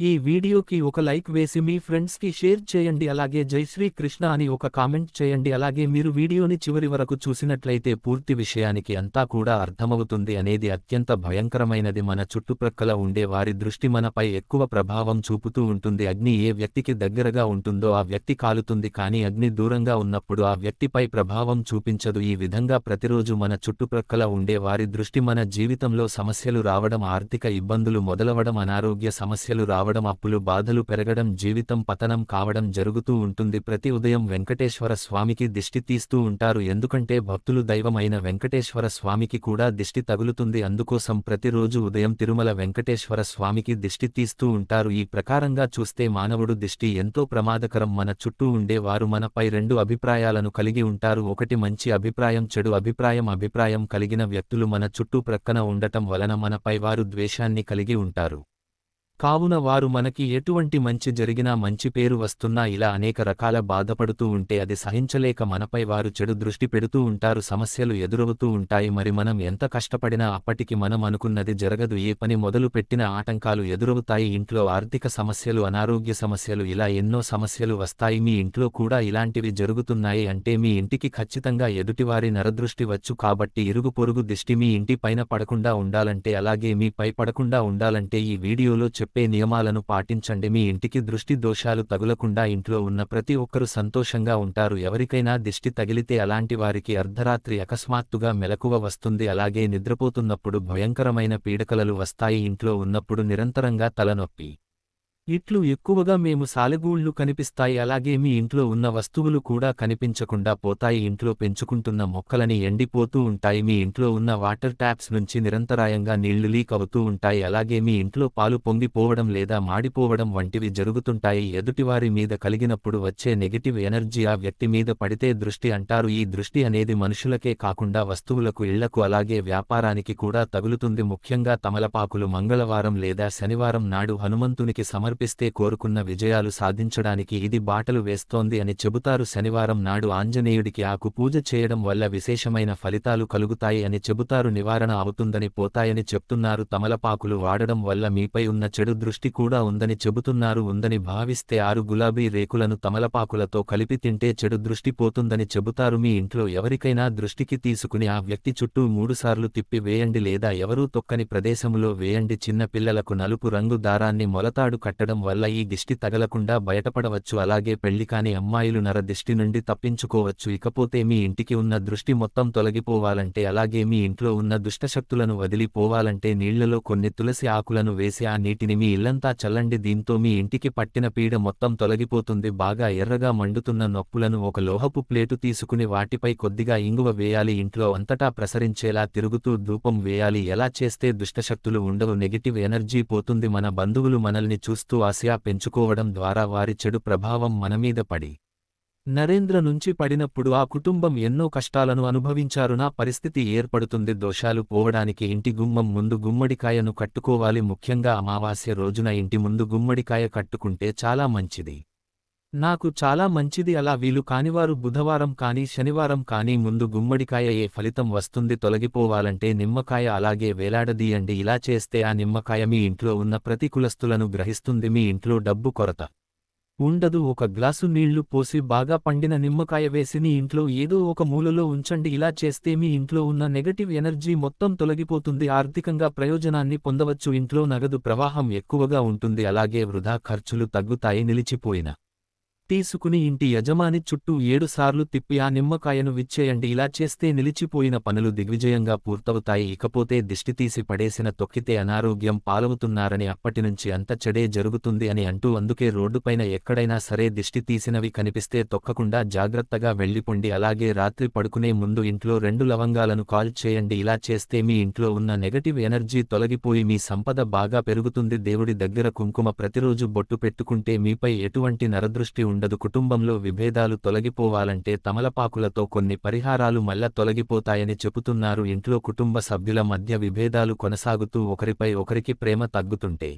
ఈ వీడియోకి ఒక లైక్ వేసి మీ ఫ్రెండ్స్కి షేర్ చేయండి. అలాగే జై శ్రీ కృష్ణ అని ఒక కామెంట్ చేయండి. అలాగే మీరు వీడియోని చివరి వరకు చూసినట్లయితే పూర్తి విషయానికి అంతా కూడా అర్థమవుతుంది అనేది అత్యంత భయంకరమైనది. మన చుట్టుప్రక్కల ఉండే వారి దృష్టి మనపై ఎక్కువ ప్రభావం చూపుతూ ఉంటుంది. అగ్ని ఏ వ్యక్తికి దగ్గరగా ఉంటుందో ఆ వ్యక్తి కాలుతుంది. కానీ అగ్ని దూరంగా ఉన్నప్పుడు ఆ వ్యక్తిపై ప్రభావం చూపించదు. ఈ విధంగా ప్రతిరోజు మన చుట్టుప్రక్కల ఉండే వారి దృష్టి మన జీవితంలో సమస్యలు రావడం ఆర్థిక ఇబ్బందులు మొదలవడం అనారోగ్య సమస్యలు రావడం అప్పులు బాధలు పెరగడం జీవితం పతనం కావడం జరుగుతూ ఉంటుంది. ప్రతి ఉదయం వెంకటేశ్వర స్వామికి దిష్టి తీస్తూ ఉంటారు. ఎందుకంటే భక్తులు దైవమైన వెంకటేశ్వర స్వామికి కూడా దిష్టి తగులుతుంది. అందుకోసం ప్రతిరోజు ఉదయం తిరుమల వెంకటేశ్వర స్వామికి దిష్టి తీస్తూ ఉంటారు. ఈ ప్రకారంగా చూస్తే మానవుడు దిష్టి ఎంతో ప్రమాదకరం. మన చుట్టూ ఉండే వారు మనపై రెండు అభిప్రాయాలను కలిగి ఉంటారు. ఒకటి మంచి అభిప్రాయం చెడు అభిప్రాయం. అభిప్రాయం కలిగిన వ్యక్తులు మన చుట్టూ ప్రక్కన ఉండటం వలన మనపై వారు ద్వేషాన్ని కలిగి ఉంటారు. కావున వారు మనకి ఎటువంటి మంచి జరిగినా మంచి పేరు వస్తున్నా ఇలా అనేక రకాల బాధపడుతూ ఉంటే అది సహించలేక మనపై వారు చెడు దృష్టి పెడుతూ ఉంటారు సమస్యలు ఎదురవుతూ ఉంటాయి. మరి మనం ఎంత కష్టపడినా అప్పటికి మనం అనుకున్నది జరగదు. ఏ పని మొదలు పెట్టిన ఆటంకాలు ఎదురవుతాయి. ఇంట్లో ఆర్థిక సమస్యలు అనారోగ్య సమస్యలు ఇలా ఎన్నో సమస్యలు వస్తాయి. మీ ఇంట్లో కూడా ఇలాంటివి జరుగుతున్నాయి అంటే మీ ఇంటికి ఖచ్చితంగా ఎదుటివారి నరదృష్టి వచ్చు. కాబట్టి ఇరుగు పొరుగు దిష్టి మీ ఇంటి పైన పడకుండా ఉండాలంటే అలాగే మీ పై పడకుండా ఉండాలంటే ఈ వీడియోలో చెప్పే నియమాలను పాటించండి. మీ ఇంటికి దృష్టి దోషాలు తగులకుండా ఇంట్లో ఉన్న ప్రతి ఒక్కరూ సంతోషంగా ఉంటారు. ఎవరికైనా దిష్టి తగిలితే అలాంటి వారికి అర్ధరాత్రి అకస్మాత్తుగా మెలకువ వస్తుంది. అలాగే నిద్రపోతున్నప్పుడు భయంకరమైన పీడకలలు వస్తాయి. ఇంట్లో ఉన్నప్పుడు నిరంతరంగా తలనొప్పి. ఇట్లు ఎక్కువగా మేము సాలెగూళ్ళు కనిపిస్తాయి అలాగే మీ ఇంట్లో ఉన్న వస్తువులు కూడా కనిపించకుండా పోతాయి. ఇంట్లో పెంచుకుంటున్న మొక్కలని ఎండిపోతూ ఉంటాయి. మీ ఇంట్లో ఉన్న వాటర్ ట్యాప్స్ నుంచి నిరంతరాయంగా నీళ్ళు లీక్ అవుతూ ఉంటాయి. అలాగే మీ ఇంట్లో పాలు పొంగిపోవడం లేదా మాడిపోవడం వంటివి జరుగుతుంటాయి. ఎదుటివారి మీద కలిగినప్పుడు వచ్చే నెగటివ్ ఎనర్జీ ఆ వ్యక్తి మీద పడితే దృష్టి అంటారు. ఈ దృష్టి అనేది మనుషులకే కాకుండా వస్తువులకు ఇళ్ళకు అలాగే వ్యాపారానికి కూడా తగులుతుంది. ముఖ్యంగా తమలపాకులు మంగళవారం లేదా శనివారం నాడు హనుమంతునికి సమర్ప చూపిస్తే కోరుకున్న విజయాలు సాధించడానికి ఇది బాటలు వేస్తోంది అని చెబుతారు శనివారం నాడు ఆంజనేయుడికి ఆకు పూజ చేయడం వల్ల విశేషమైన ఫలితాలు కలుగుతాయి అని చెబుతారు నివారణ అవుతుందని పోతాయని చెప్తున్నారు తమలపాకులు వాడడం వల్ల మీపై ఉన్న చెడు దృష్టి కూడా ఉందని చెబుతున్నారు ఉందని భావిస్తే ఆరు గులాబీ రేకులను తమలపాకులతో కలిపి తింటే చెడు దృష్టి పోతుందని చెబుతారు మీ ఇంట్లో ఎవరికైనా దృష్టికి తీసుకుని ఆ వ్యక్తి చుట్టూ మూడుసార్లు తిప్పి వేయండి లేదా ఎవరూ తొక్కని ప్రదేశములో వేయండి చిన్న పిల్లలకు నలుపు రంగు దారాన్ని మొలతాడు కట్టడం ఉండడం వల్ల ఈ దిష్టి తగలకుండా బయటపడవచ్చు. అలాగే పెళ్ళి కాని అమ్మాయిలు నర దిష్టి నుండి తప్పించుకోవచ్చు. ఇకపోతే మీ ఇంటికి ఉన్న దృష్టి మొత్తం తొలగిపోవాలంటే అలాగే మీ ఇంట్లో ఉన్న దుష్టశక్తులను వదిలిపోవాలంటే నీళ్ళలో కొన్ని తులసి ఆకులను వేసి ఆ నీటిని మీ ఇల్లంతా చల్లండి. దీంతో మీ ఇంటికి పట్టిన పీడ మొత్తం తొలగిపోతుంది. బాగా ఎర్రగా మండుతున్న నొప్పులను ఒక లోహపు ప్లేటు తీసుకుని వాటిపై కొద్దిగా ఇంగువ వేయాలి. ఇంట్లో అంతటా ప్రసరించేలా తిరుగుతూ ధూపం వేయాలి. ఎలా చేస్తే దుష్టశక్తులు ఉండవు? నెగిటివ్ ఎనర్జీ పోతుంది. మన బంధువులు మనల్ని చూస్తూ ఆశయా పెంచుకోవడం ద్వారా వారి చెడు ప్రభావం మనమీద పడి నరేంద్ర నుంచి పడినప్పుడు ఆ కుటుంబం ఎన్నో కష్టాలను అనుభవించారు నా పరిస్థితి ఏర్పడుతుంది. దోషాలు పోవడానికి ఇంటి గుమ్మం ముందు గుమ్మడికాయను కట్టుకోవాలి. ముఖ్యంగా అమావాస్య రోజున ఇంటి ముందు గుమ్మడికాయ కట్టుకుంటే చాలా మంచిది. నాకు చాలా మంచిది అలా వీలు కానివారు బుధవారం కానీ శనివారం కానీ ముందు గుమ్మడికాయ ఏ ఫలితం వస్తుంది తొలగిపోవాలంటే నిమ్మకాయ అలాగే వేలాడదీయండి. ఇలా చేస్తే ఆ నిమ్మకాయ మీ ఇంట్లో ఉన్న ప్రతికూలస్తులను గ్రహిస్తుంది. మీ ఇంట్లో డబ్బు కొరత ఉండదు. ఒక గ్లాసు నీళ్ళు పోసి బాగా పండిన నిమ్మకాయ వేసి మీ ఇంట్లో ఏదో ఒక మూలలో ఉంచండి. ఇలా చేస్తే మీ ఇంట్లో ఉన్న నెగటివ్ ఎనర్జీ మొత్తం తొలగిపోతుంది. ఆర్థికంగా ప్రయోజనాన్ని పొందవచ్చు. ఇంట్లో నగదు ప్రవాహం ఎక్కువగా ఉంటుంది. అలాగే వృధా ఖర్చులు తగ్గుతాయి. నిలిచిపోయిన తీసుకుని ఇంటి యజమాని చుట్టూ ఏడుసార్లు తిప్పి ఆ నిమ్మకాయను విచ్చేయండి. ఇలా చేస్తే నిలిచిపోయిన పనులు దిగ్విజయంగా పూర్తవుతాయి. ఇకపోతే దిష్టి తీసి పడేసిన తొక్కితే అనారోగ్యం పాలవుతున్నారని అప్పటినుంచి అంత చెడే జరుగుతుంది అని అంటూ అందుకే రోడ్డుపైన ఎక్కడైనా సరే దిష్టి తీసినవి కనిపిస్తే తొక్కకుండా జాగ్రత్తగా వెళ్ళిపొండి అలాగే రాత్రి పడుకునే ముందు ఇంట్లో రెండు లవంగాలను కాల్ చేయండి. ఇలా చేస్తే మీ ఇంట్లో ఉన్న నెగటివ్ ఎనర్జీ తొలగిపోయి మీ సంపద బాగా పెరుగుతుంది. దేవుడి దగ్గర కుంకుమ ప్రతిరోజు బొట్టు పెట్టుకుంటే మీపై ఎటువంటి నరదృష్టి ఉండదు. కుటుంబంలో విభేదాలు తొలగిపోవాలంటే తమలపాకులతో కొన్ని పరిహారాలు మల్ల తొలగిపోతాయని చెబుతున్నారు. ఇంట్లో కుటుంబ సభ్యుల మధ్య విభేదాలు కొనసాగుతూ ఒకరిపై ఒకరికి ప్రేమ తగ్గుతుంటే